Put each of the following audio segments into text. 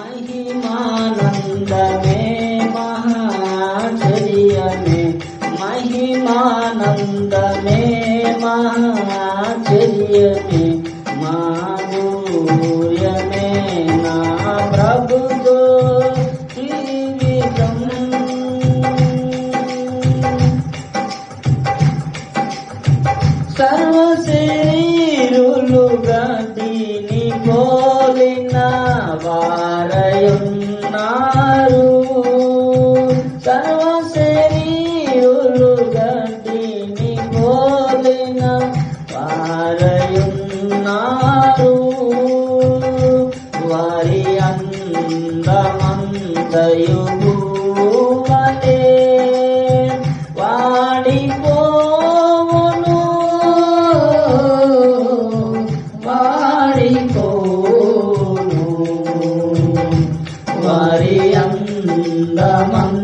महिमानंद में महाचर्य में महिमानंद में महाचर्य में मानो। వారయున్నారు సర్వశరీరులుగా దీని పోలిన వారయున్నారు. వారి అందమంతయు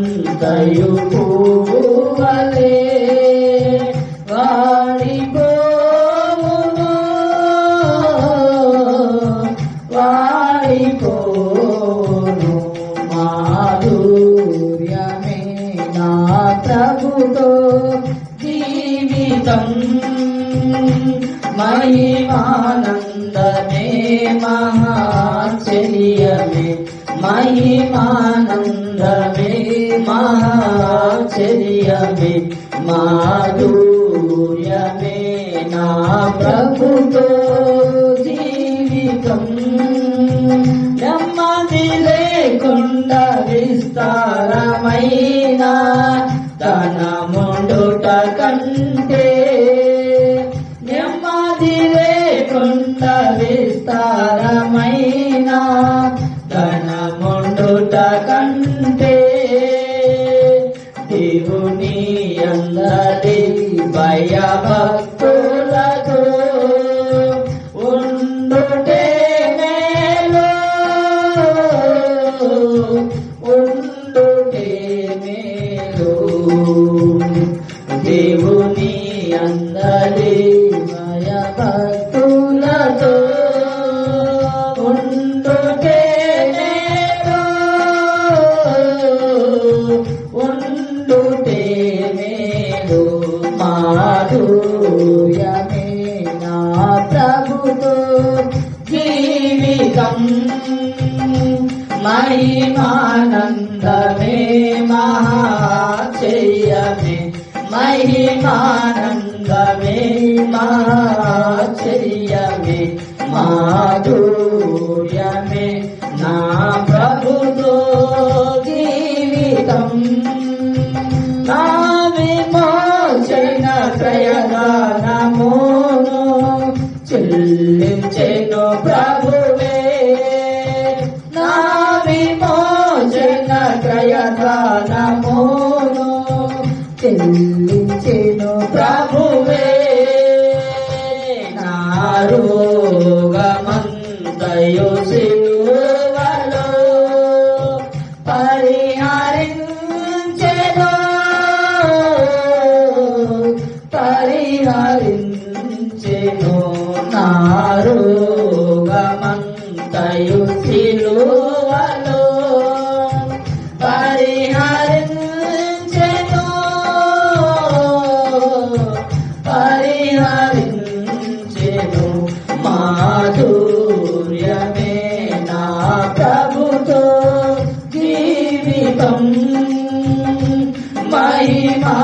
అందమంతయు భూవలే వాడిపోవును వాడిపోను మాధుర్యమే నా ప్రభుతో జీవితం. మహిమానందమే మహాచర్యమే. మహిమానందమే మహాచర్యమే మాధుర్యమే నా ప్రభుతో జీవితం. నెమ్మది లేకుండా విస్తారమైన తన ముండుట కంటే నెమ్మది లేకుండా విస్తారమైన মাইয়া বাস జీవితం. మహిమానందమే మహాచర్యమే. మహిమానందమే మహాచర్యమే. మాధు చెల్లించెను ప్రభువే. నా విమోచన ప్రయదానమును చెల్లించెను ప్రభు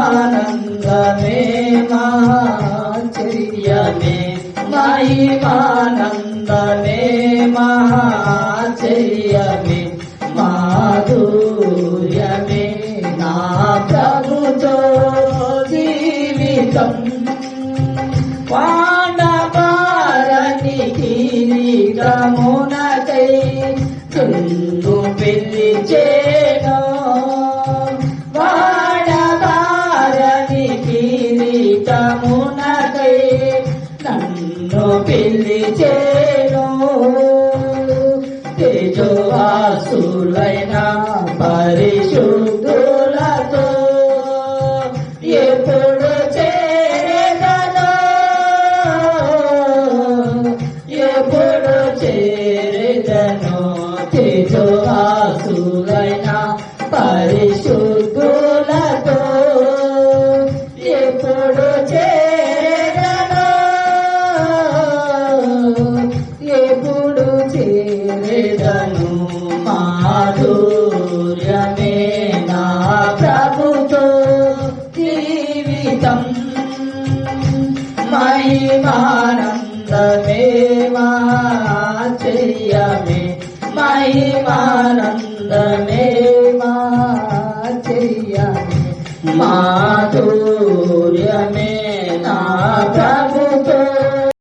మహిమానందమే మహాచర్యమే మహిమానందమే మహాచర్యమే మాధుర్యమే నా ప్రభుతో జీవితం. వాడబారని కిరీటమునకై చుందు పెళ్ళి చేను కిరీటమునకై నన్ను పెళ్ళి చేను తేజవాసులైన పరిశుద్ధులతో ఎప్పుడు చేరగలో ఎప్పుడు చేరగను గీతం మహిమానందమే మాచర్యమే మహిమానందమే మాచర్యమే మాధుర్యమే నా